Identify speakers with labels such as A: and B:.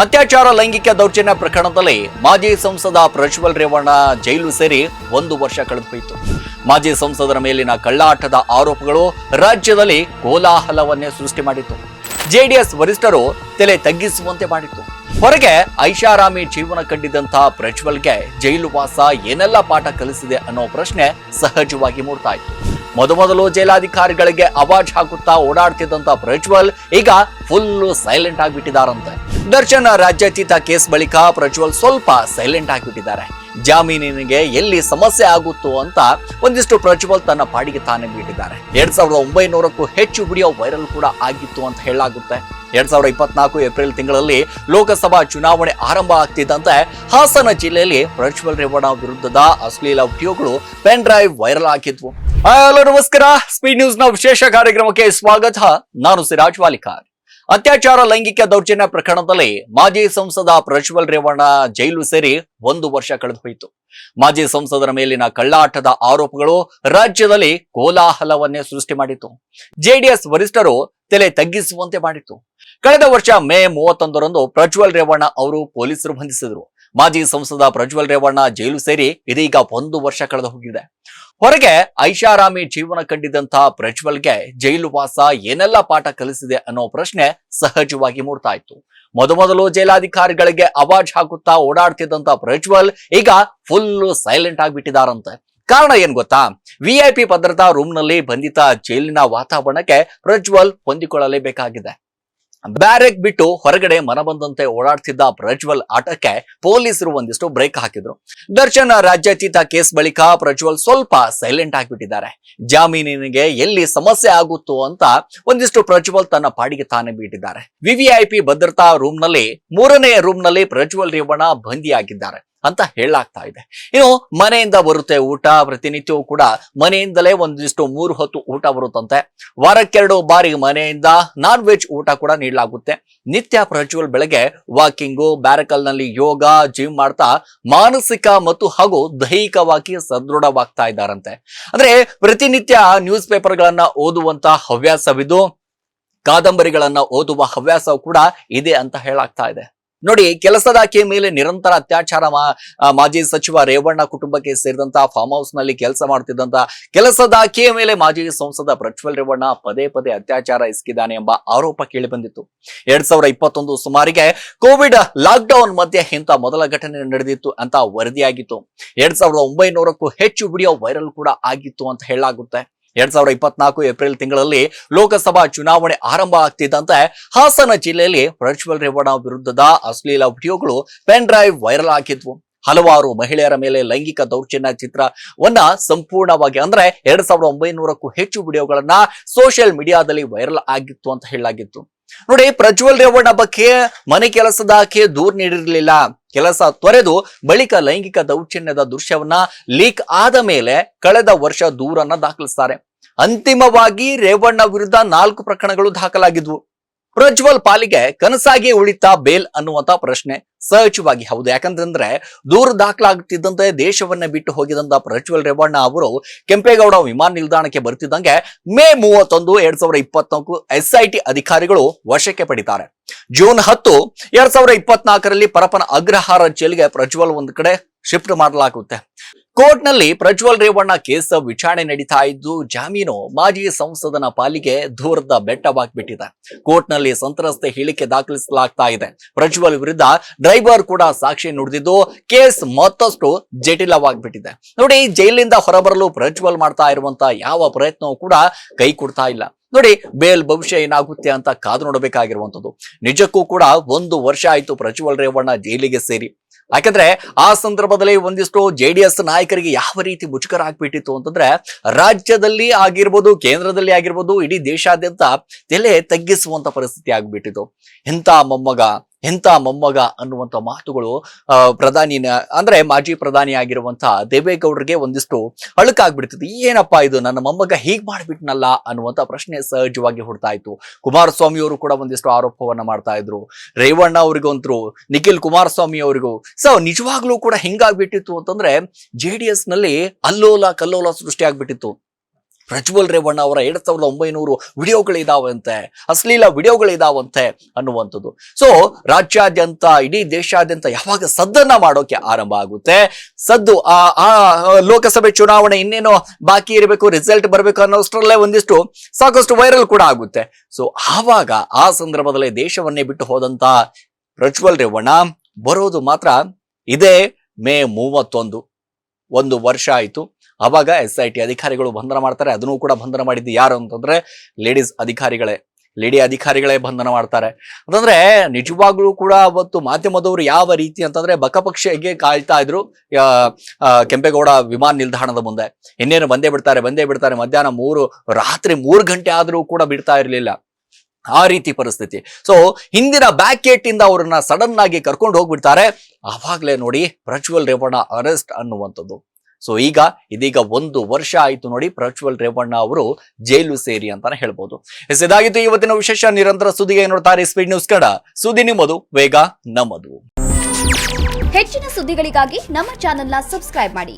A: ಅತ್ಯಾಚಾರ ಲೈಂಗಿಕ ದೌರ್ಜನ್ಯ ಪ್ರಕರಣದಲ್ಲಿ ಮಾಜಿ ಸಂಸದ ಪ್ರಜ್ವಲ್ ರೇವಣ್ಣ ಜೈಲು ಸೇರಿ ಒಂದು ವರ್ಷ ಕಳೆದುಹೋಯಿತು. ಮಾಜಿ ಸಂಸದರ ಮೇಲಿನ ಕಳ್ಳಾಟದ ಆರೋಪಗಳು ರಾಜ್ಯದಲ್ಲಿ ಕೋಲಾಹಲವನ್ನೇ ಸೃಷ್ಟಿ ಮಾಡಿತ್ತು. ಜೆಡಿಎಸ್ ವರಿಷ್ಠರು ತಲೆ ತಗ್ಗಿಸುವಂತೆ ಮಾಡಿತ್ತು. ಹೊರಗೆ ಐಷಾರಾಮಿ ಜೀವನ ಕಂಡಿದ್ದಂತಹ ಪ್ರಜ್ವಲ್ಗೆ ಜೈಲು ವಾಸ ಏನೆಲ್ಲ ಪಾಠ ಕಲಿಸಿದೆ ಅನ್ನೋ ಪ್ರಶ್ನೆ ಸಹಜವಾಗಿ ಮೂಡ್ತಾ ಇತ್ತು. ಮೊದಮೊದಲು ಜೈಲಾಧಿಕಾರಿಗಳಿಗೆ ಅವಾಜ್ ಹಾಕುತ್ತಾ ಓಡಾಡ್ತಿದ್ದಂತ ಪ್ರಜ್ವಲ್ ಈಗ ಫುಲ್ ಸೈಲೆಂಟ್ ಆಗಿಬಿಟ್ಟಿದಾರಂತೆ ದರ್ಶನ್ ರಾಜ್ಯಾತೀತ ಕೇಸ್ ಬಳಿಕ ಪ್ರಜ್ವಲ್ ಸ್ವಲ್ಪ ಸೈಲೆಂಟ್ ಆಗಿಬಿಟ್ಟಿದ್ದಾರೆ. ಜಾಮೀನಿಗೆ ಎಲ್ಲಿ ಸಮಸ್ಯೆ ಆಗುತ್ತೋ ಅಂತ ಒಂದಿಷ್ಟು ಪ್ರಜ್ವಲ್ ತನ್ನ ಪಾಡಿಗೆ ತಾನೇ ಬಿಟ್ಟಿದ್ದಾರೆ ಎರಡ್ ಸಾವಿರದ ಒಂಬೈನೂರಕ್ಕೂ ಹೆಚ್ಚು ವಿಡಿಯೋ ವೈರಲ್ ಕೂಡ ಆಗಿತ್ತು ಅಂತ ಹೇಳಲಾಗುತ್ತೆ. ಎರಡ್ ಸಾವಿರದ ಇಪ್ಪತ್ನಾಲ್ಕು ಏಪ್ರಿಲ್ ತಿಂಗಳಲ್ಲಿ ಲೋಕಸಭಾ ಚುನಾವಣೆ ಆರಂಭ ಆಗ್ತಿದ್ದಂತೆ ಹಾಸನ ಜಿಲ್ಲೆಯಲ್ಲಿ ಪ್ರಜ್ವಲ್ ರೇವಣ್ಣ ವಿರುದ್ಧದ ಅಶ್ಲೀಲ ವಿಡಿಯೋಗಳು ಪೆನ್ ಡ್ರೈವ್ ವೈರಲ್ ಆಗಿದ್ವು. ಹಲೋ, ನಮಸ್ಕಾರ. ಸ್ಪೀಡ್ ನ್ಯೂಸ್ನ ವಿಶೇಷ ಕಾರ್ಯಕ್ರಮಕ್ಕೆ ಸ್ವಾಗತ. ನಾನು ಸಿರಾಜ್ ವಾಲಿಕಾರ್. ಅತ್ಯಾಚಾರ ಲೈಂಗಿಕ ದೌರ್ಜನ್ಯ ಪ್ರಕರಣದಲ್ಲಿ ಮಾಜಿ ಸಂಸದ ಪ್ರಜ್ವಲ್ ರೇವಣ್ಣ ಜೈಲು ಸೇರಿ ಒಂದು ವರ್ಷ ಕಳೆದುಹೋಯಿತು. ಮಾಜಿ ಸಂಸದರ ಮೇಲಿನ ಕಳ್ಳಾಟದ ಆರೋಪಗಳು ರಾಜ್ಯದಲ್ಲಿ ಕೋಲಾಹಲವನ್ನೇ ಸೃಷ್ಟಿ ಮಾಡಿತು ಜೆಡಿಎಸ್ ವರಿಷ್ಠರು ತಲೆ ತಗ್ಗಿಸುವಂತೆ ಮಾಡಿತು ಕಳೆದ ವರ್ಷ ಮೇ ಮೂವತ್ತೊಂದರಂದು ಪ್ರಜ್ವಲ್ ರೇವಣ್ಣ ಅವರು ಪೊಲೀಸರು ಬಂಧಿಸಿದರು. ಮಾಜಿ ಸಂಸದ ಪ್ರಜ್ವಲ್ ರೇವಣ್ಣ ಜೈಲು ಸೇರಿ ಇದೀಗ ಒಂದು ವರ್ಷ ಕಳೆದು ಹೋಗಿದೆ. ಹೊರಗೆ ಐಷಾರಾಮಿ ಜೀವನ ಕಂಡಿದ್ದಂತಹ ಪ್ರಜ್ವಲ್ಗೆ ಜೈಲು ವಾಸ ಏನೆಲ್ಲ ಪಾಠ ಕಲಿಸಿದೆ ಅನ್ನೋ ಪ್ರಶ್ನೆ ಸಹಜವಾಗಿ ಮೂಡ್ತಾ ಇತ್ತು. ಮೊದಮೊದಲು ಜೈಲಾಧಿಕಾರಿಗಳಿಗೆ ಅವಾಜ್ ಹಾಕುತ್ತಾ ಓಡಾಡ್ತಿದ್ದಂತ ಪ್ರಜ್ವಲ್ ಈಗ ಫುಲ್ ಸೈಲೆಂಟ್ ಆಗಿಬಿಟ್ಟಿದಾರಂತೆ. ಕಾರಣ ಏನ್ ಗೊತ್ತಾ? ವಿಐಪಿ ಭದ್ರತಾ ರೂಮ್ನಲ್ಲಿ ಬಂಧಿತ ಜೈಲಿನ ವಾತಾವರಣಕ್ಕೆ ಪ್ರಜ್ವಲ್ ಹೊಂದಿಕೊಳ್ಳಲೇಬೇಕಾಗಿದೆ. ಬ್ಯಾರೆಕ್ ಬಿಟ್ಟು ಹೊರಗಡೆ ಮನ ಬಂದಂತೆ ಓಡಾಡ್ತಿದ್ದ ಪ್ರಜ್ವಲ್ ಆಟಕ್ಕೆ ಪೊಲೀಸರು ಒಂದಿಷ್ಟು ಬ್ರೇಕ್ ಹಾಕಿದ್ರು. ದರ್ಶನ್ ರಾಜ್ಯಾತೀತ ಕೇಸ್ ಬಳಿಕ ಪ್ರಜ್ವಲ್ ಸ್ವಲ್ಪ ಸೈಲೆಂಟ್ ಆಗಿಬಿಟ್ಟಿದ್ದಾರೆ. ಜಾಮೀನಿಗೆ ಎಲ್ಲಿ ಸಮಸ್ಯೆ ಆಗುತ್ತೋ ಅಂತ ಒಂದಿಷ್ಟು ಪ್ರಜ್ವಲ್ ತನ್ನ ಪಾಡಿಗೆ ತಾನೇ ಬಿಟ್ಟಿದ್ದಾರೆ. ವಿವಿಐಪಿ ಭದ್ರತಾ ರೂಮ್ನಲ್ಲಿ ಮೂರನೇ ರೂಮ್ನಲ್ಲಿ ಪ್ರಜ್ವಲ್ ರೇವಣ್ಣ ಬಂದಿಯಾಗಿದ್ದಾರೆ ಅಂತ ಹೇಳಾಗ್ತಾ ಇದೆ. ಇನ್ನು ಮನೆಯಿಂದ ಬರುತ್ತೆ ಊಟ, ಪ್ರತಿನಿತ್ಯವೂ ಕೂಡ ಮನೆಯಿಂದಲೇ ಒಂದಿಷ್ಟು ಮೂರು ಹೊತ್ತು ಊಟ ಬರುತ್ತಂತೆ. ವಾರಕ್ಕೆರಡು ಬಾರಿ ಮನೆಯಿಂದ ನಾನ್ ವೆಜ್ ಊಟ ಕೂಡ ನೀಡಲಾಗುತ್ತೆ. ನಿತ್ಯ ಪ್ರಜ್ವಲ್ ಬೆಳಗ್ಗೆ ವಾಕಿಂಗು ಬ್ಯಾರಕಲ್ನಲ್ಲಿ ಯೋಗ ಜಿಮ್ ಮಾಡ್ತಾ ಮಾನಸಿಕ ಮತ್ತು ಹಾಗೂ ದೈಹಿಕವಾಗಿ ಸದೃಢವಾಗ್ತಾ ಇದ್ದಾರಂತೆ. ಅಂದ್ರೆ ಪ್ರತಿನಿತ್ಯ ನ್ಯೂಸ್ ಪೇಪರ್ಗಳನ್ನ ಓದುವಂತ ಹವ್ಯಾಸವಿದ್ದು ಕಾದಂಬರಿಗಳನ್ನ ಓದುವ ಹವ್ಯಾಸ ಕೂಡ ಇದೆ ಅಂತ ಹೇಳಾಗ್ತಾ ಇದೆ. ನೋಡಿ ಕೆಲಸದ ಆಕೆ ಮೇಲೆ ನಿರಂತರ ಅತ್ಯಾಚಾರ ಮಾಜಿ ಸಚಿವ ರೇವಣ್ಣ ಕುಟುಂಬಕ್ಕೆ ಸೇರಿದಂತಹ ಫಾರ್ಮ್ ಹೌಸ್ನಲ್ಲಿ ಕೆಲಸ ಮಾಡ್ತಿದ್ದಂತಹ ಕೆಲಸದ ಆಕೆಯ ಮೇಲೆ ಮಾಜಿ ಸಂಸದ ಪ್ರಜ್ವಲ್ ರೇವಣ್ಣ ಪದೇ ಪದೇ ಅತ್ಯಾಚಾರ ಇಸ್ಕಿದ್ದಾನೆ ಎಂಬ ಆರೋಪ ಕೇಳಿ ಬಂದಿತ್ತು ಎರಡ್ ಸಾವಿರದ ಇಪ್ಪತ್ತೊಂದು ಸುಮಾರಿಗೆ ಕೋವಿಡ್ ಲಾಕ್ ಡೌನ್ ಮಧ್ಯೆ ಇಂಥ ಮೊದಲ ಘಟನೆ ನಡೆದಿತ್ತು ಅಂತ ವರದಿಯಾಗಿತ್ತು. ಎರಡ್ ಸಾವಿರದ ಒಂಬೈನೂರಕ್ಕೂ ಹೆಚ್ಚು ವಿಡಿಯೋ ವೈರಲ್ ಕೂಡ ಆಗಿತ್ತು ಅಂತ ಹೇಳಲಾಗುತ್ತೆ. ಎರಡ್ ಸಾವಿರದ ಇಪ್ಪತ್ನಾಲ್ಕು ಏಪ್ರಿಲ್ ತಿಂಗಳಲ್ಲಿ ಲೋಕಸಭಾ ಚುನಾವಣೆ ಆರಂಭ ಆಗ್ತಿದ್ದಂತೆ ಹಾಸನ ಜಿಲ್ಲೆಯಲ್ಲಿ ಪ್ರಜ್ವಲ್ ರೇವಣ್ಣ ವಿರುದ್ಧದ ಅಶ್ಲೀಲ ವಿಡಿಯೋಗಳು ಪೆನ್ ಡ್ರೈವ್ ವೈರಲ್ ಆಗಿದ್ವು. ಹಲವಾರು ಮಹಿಳೆಯರ ಮೇಲೆ ಲೈಂಗಿಕ ದೌರ್ಜನ್ಯ ಚಿತ್ರವನ್ನ ಸಂಪೂರ್ಣವಾಗಿ ಅಂದ್ರೆ ಎರಡ್ ಸಾವಿರದ ಒಂಬೈನೂರಕ್ಕೂ ಹೆಚ್ಚು ವಿಡಿಯೋಗಳನ್ನ ಸೋಷಿಯಲ್ ಮೀಡಿಯಾದಲ್ಲಿ ವೈರಲ್ ಆಗಿತ್ತು ಅಂತ ಹೇಳಲಾಗಿತ್ತು. ನೋಡಿ ಪ್ರಜ್ವಲ್ ರೇವಣ್ಣ ಬಗ್ಗೆ ಮನೆ ಕೆಲಸದಾಕೆ ದೂರ್ ನೀಡಿರಲಿಲ್ಲ. ಕೆಲಸ ತೊರೆದು ಬಳಿಕ ಲೈಂಗಿಕ ದೌರ್ಜನ್ಯದ ದೃಶ್ಯವನ್ನ ಲೀಕ್ ಆದ ಮೇಲೆ ಕಳೆದ ವರ್ಷ ದೂರನ್ನ ದಾಖಲಿಸ್ತಾರೆ. ಅಂತಿಮವಾಗಿ ರೇವಣ್ಣ ವಿರುದ್ಧ ನಾಲ್ಕು ಪ್ರಕರಣಗಳು ದಾಖಲಾಗಿದ್ವು. ಪ್ರಜ್ವಲ್ ಪಾಲಿಗೆ ಕನಸಾಗಿ ಉಳಿತಾ ಬೇಲ್ ಅನ್ನುವಂತ ಪ್ರಶ್ನೆ. ಸಹಜವಾಗಿ ಹೌದು. ಯಾಕಂತಂದ್ರೆ ದೂರ ದಾಖಲಾಗುತ್ತಿದ್ದಂತೆ ದೇಶವನ್ನ ಬಿಟ್ಟು ಹೋಗಿದಂತ ಪ್ರಜ್ವಲ್ ರೇವಣ್ಣ ಅವರು ಕೆಂಪೇಗೌಡ ವಿಮಾನ ನಿಲ್ದಾಣಕ್ಕೆ ಬರ್ತಿದ್ದಂಗೆ ಮೇ ಮೂವತ್ತೊಂದು ಎರಡ್ ಸಾವಿರದ ಇಪ್ಪತ್ನಾಲ್ಕು ಎಸ್ಐಟಿ ಅಧಿಕಾರಿಗಳು ವಶಕ್ಕೆ ಪಡಿತಾರೆ. ಜೂನ್ ಹತ್ತು ಎರಡ್ ಸಾವಿರದ ಇಪ್ಪತ್ನಾಲ್ಕರಲ್ಲಿ ಪರಪನ ಅಗ್ರಹಾರ ಜೈಲಿಗೆ ಪ್ರಜ್ವಲ್ ಒಂದ್ ಕಡೆ ಶಿಫ್ಟ್ ಮಾಡಲಾಗುತ್ತೆ. ಕೋರ್ಟ್ನಲ್ಲಿ ಪ್ರಜ್ವಲ್ ರೇವಣ್ಣ ಕೇಸ್ ವಿಚಾರಣೆ ನಡೀತಾ ಇದ್ದು ಜಾಮೀನು ಮಾಜಿ ಸಂಸದನ ಪಾಲಿಗೆ ದೂರದ ಬೆಟ್ಟವಾಗ್ಬಿಟ್ಟಿದೆ. ಕೋರ್ಟ್ನಲ್ಲಿ ಸಂತ್ರಸ್ತೆ ಹೇಳಿಕೆ ದಾಖಲಿಸಲಾಗ್ತಾ ಇದೆ. ಪ್ರಜ್ವಲ್ ವಿರುದ್ಧ ಡ್ರೈವರ್ ಕೂಡ ಸಾಕ್ಷಿ ನುಡಿದಿದ್ದು ಕೇಸ್ ಮತ್ತಷ್ಟು ಜಟಿಲವಾಗ್ಬಿಟ್ಟಿದೆ. ನೋಡಿ, ಜೈಲಿಂದ ಹೊರಬರಲು ಪ್ರಜ್ವಲ್ ಮಾಡ್ತಾ ಇರುವಂತ ಯಾವ ಪ್ರಯತ್ನವೂ ಕೂಡ ಕೈ ಕೊಡ್ತಾ ಇಲ್ಲ. ನೋಡಿ, ಬೇಲ್ ಭವಿಷ್ಯ ಏನಾಗುತ್ತೆ ಅಂತ ಕಾದು ನೋಡಬೇಕಾಗಿರುವಂತದ್ದು ನಿಜಕ್ಕೂ ಕೂಡ ಒಂದು ವರ್ಷ ಆಯ್ತು ಪ್ರಜ್ವಲ್ ರೇವಣ್ಣ ಜೈಲಿಗೆ ಸೇರಿ. ಯಾಕಂದ್ರೆ ಆ ಸಂದರ್ಭದಲ್ಲಿ ಒಂದಿಷ್ಟು ಜೆಡಿಎಸ್ ನಾಯಕರಿಗೆ ಯಾವ ರೀತಿ ಮುಜುಗರ ಆಗ್ಬಿಟ್ಟಿತ್ತು ಅಂತಂದ್ರೆ, ರಾಜ್ಯದಲ್ಲಿ ಆಗಿರ್ಬೋದು, ಕೇಂದ್ರದಲ್ಲಿ ಆಗಿರ್ಬೋದು, ಇಡೀ ದೇಶಾದ್ಯಂತ ತಲೆ ತಗ್ಗಿಸುವಂತ ಪರಿಸ್ಥಿತಿ ಆಗ್ಬಿಟ್ಟಿತ್ತು. ಎಂತ ಮೊಮ್ಮಗ ಎಂತ ಮೊಮ್ಮಗ ಅನ್ನುವಂತ ಮಾತುಗಳು ಪ್ರಧಾನಿನ ಪ್ರಧಾನಿ ಅಂದ್ರೆ ಮಾಜಿ ಪ್ರಧಾನಿ ಆಗಿರುವಂಥ ದೇವೇಗೌಡರಿಗೆ ಒಂದಿಷ್ಟು ಅಳುಕಾಗ್ಬಿಡ್ತಿತ್ತು ಏನಪ್ಪಾ ಇದು? ನನ್ನ ಮೊಮ್ಮಗ ಹೀಗ್ ಮಾಡಿಬಿಟ್ನಲ್ಲ ಅನ್ನುವಂಥ ಪ್ರಶ್ನೆ ಸಹಜವಾಗಿ ಹುಡ್ತಾ ಇತ್ತು. ಕುಮಾರಸ್ವಾಮಿ ಅವರು ಕೂಡ ಒಂದಿಷ್ಟು ಆರೋಪವನ್ನ ಮಾಡ್ತಾ ಇದ್ರು. ರೇವಣ್ಣ ಅವ್ರಿಗಂತರು, ನಿಖಿಲ್ ಕುಮಾರಸ್ವಾಮಿ ಅವರಿಗೂ. ಸೊ, ನಿಜವಾಗ್ಲೂ ಕೂಡ ಹಿಂಗಾಗ್ಬಿಟ್ಟಿತ್ತು ಅಂತಂದ್ರೆ ಜೆ ಡಿ ಎಸ್ನಲ್ಲಿ ಅಲ್ಲೋಲ ಕಲ್ಲೋಲ ಸೃಷ್ಟಿ ಆಗ್ಬಿಟ್ಟಿತ್ತು. ಪ್ರಜ್ವಲ್ ರೇವಣ್ಣ ಅವರ ಎರಡ್ ಸಾವಿರದ ಒಂಬೈನೂರು ವಿಡಿಯೋಗಳಿದಾವಂತೆ, ಅಶ್ಲೀಲ ವಿಡಿಯೋಗಳಿದಾವಂತೆ ಅನ್ನುವಂಥದ್ದು. ಸೊ ರಾಜ್ಯಾದ್ಯಂತ, ಇಡೀ ದೇಶಾದ್ಯಂತ ಯಾವಾಗ ಸದ್ದನ್ನ ಮಾಡೋಕೆ ಆರಂಭ ಆಗುತ್ತೆ? ಸದ್ದು, ಆ ಆ, ಲೋಕಸಭೆ ಚುನಾವಣೆ ಇನ್ನೇನೋ ಬಾಕಿ ಇರಬೇಕು ರಿಸಲ್ಟ್ ಬರಬೇಕು ಅನ್ನೋಷ್ಟರಲ್ಲೇ ಒಂದಿಷ್ಟು ಸಾಕಷ್ಟು ವೈರಲ್ ಕೂಡ ಆಗುತ್ತೆ. ಸೊ ಆವಾಗ ಆ ಸಂದರ್ಭದಲ್ಲಿ ದೇಶವನ್ನೇ ಬಿಟ್ಟು ಹೋದಂತ ಪ್ರಜ್ವಲ್ ರೇವಣ್ಣ ಬರೋದು ಮಾತ್ರ ಇದೇ ಮೇ ಮೂವತ್ತೊಂದು. ಒಂದು ವರ್ಷ ಆಯಿತು. ಅವಾಗ ಎಸ್ ಐ ಟಿ ಅಧಿಕಾರಿಗಳು ಬಂಧನ ಮಾಡ್ತಾರೆ, ಅದನ್ನು ಕೂಡ ಬಂಧನ ಮಾಡಿದ್ದು ಯಾರು ಅಂತಂದ್ರೆ ಲೇಡೀಸ್ ಅಧಿಕಾರಿಗಳೇ. ಲೇಡಿ ಅಧಿಕಾರಿಗಳೇ ಬಂಧನ ಮಾಡ್ತಾರೆ. ಅಂತಂದ್ರೆ ನಿಜವಾಗ್ಲೂ ಕೂಡ ಅವತ್ತು ಮಾಧ್ಯಮದವರು ಯಾವ ರೀತಿ ಅಂತಂದ್ರೆ ಬಕಪಕ್ಷಿಗೆ ಕಾಯ್ತಾ ಇದ್ರು ಕೆಂಪೇಗೌಡ ವಿಮಾನ ನಿಲ್ದಾಣದ ಮುಂದೆ. ಇನ್ನೇನು ಬಂದೇ ಬಿಡ್ತಾರೆ ಬಂದೇ ಬಿಡ್ತಾರೆ, ಮಧ್ಯಾಹ್ನ ಮೂರು, ರಾತ್ರಿ ಮೂರು ಗಂಟೆ ಆದರೂ ಕೂಡ ಬಿಡ್ತಾ ಇರಲಿಲ್ಲ. ಆ ರೀತಿ ಪರಿಸ್ಥಿತಿ. ಸೊ ಹಿಂದಿನ ಬ್ಯಾಕ್ ಇಂದ ಅವ್ರನ್ನ ಸಡನ್ ಆಗಿ ಕರ್ಕೊಂಡು ಹೋಗ್ಬಿಡ್ತಾರೆ. ಆವಾಗಲೇ ನೋಡಿ ಪ್ರಜ್ವಲ್ ರೇವಣ್ಣ ಅರೆಸ್ಟ್ ಅನ್ನುವಂಥದ್ದು. ಸೊ ಈಗ ಇದೀಗ ಒಂದು ವರ್ಷ ಆಯಿತು ನೋಡಿ ಪ್ರಜ್ವಲ್ ರೇವಣ್ಣ ಅವರು ಜೈಲು ಸೇರಿ ಅಂತಾನೆ ಹೇಳ್ಬೋದು. ಎಸ್ ಇದಾಗಿತ್ತು ಇವತ್ತಿನ ವಿಶೇಷ ನಿರಂತರ ಸುದ್ದಿಗೆ ನೋಡ್ತಾರೆ ಸ್ಪೀಡ್ ನ್ಯೂಸ್ ಕನ್ನಡ. ಸುದ್ದಿ ನಿಮ್ಮದು, ವೇಗ ನಮ್ಮದು.
B: ಹೆಚ್ಚಿನ ಸುದ್ದಿಗಳಿಗಾಗಿ ನಮ್ಮ ಚಾನೆಲ್ನ ಸಬ್ಸ್ಕ್ರೈಬ್ ಮಾಡಿ.